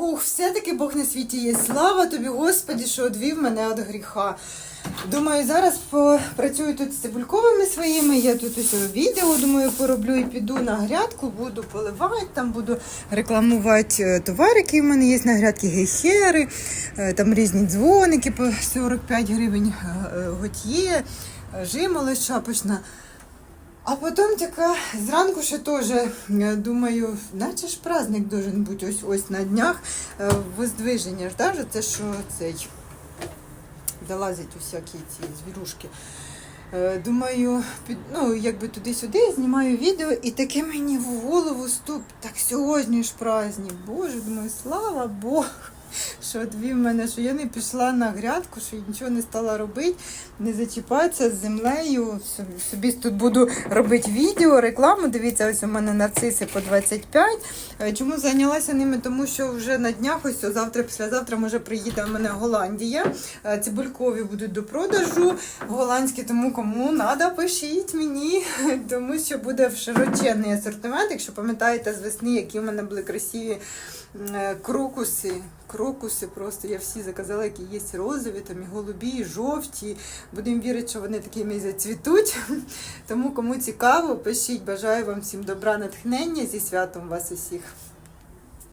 Хух, все-таки Бог на світі є. Слава тобі, Господі, що одвів мене від гріха. Думаю, зараз попрацюю тут з цибульковими своїми. Я тут ось відео, думаю, пороблю і піду на грядку, буду поливати, там буду рекламувати е, товар, який в мене є на грядці, гейхери, е, там різні дзвоники по 45 гривень е, готьє, е, шапочна. А потім така зранку ще теж думаю, наче ж праздник должен бути ось ось на днях е, воздвиження ж, да? ж це що цей залазять усякі ці звірушки. Е, Думаю, під, ну, якби туди-сюди знімаю відео, і таке мені в голову ступ. Так сьогодні ж праздник. Боже, думаю, слава Богу, що дві мене, що я не пішла на грядку, що я нічого не стала робити, не зачіпатися з землею. Собі, тут буду робити відео, рекламу. Дивіться, ось у мене нарциси по 25. Е, Чому зайнялася ними? Тому що вже на днях, ось завтра, післязавтра, може приїде в мене Голландія. Е, Цибулькові будуть до продажу голландські, тому кому треба, пишіть мені, тому що буде в широченний асортимент. Якщо пам'ятаєте з весни, які в мене були красиві е, крокуси. Крокуси просто я всі заказала, які є розові, там і голубі, і жовті. Будемо вірити, що вони такими зацвітуть. Тому кому цікаво, пишіть. Бажаю вам всім добра, натхнення зі святом вас усіх.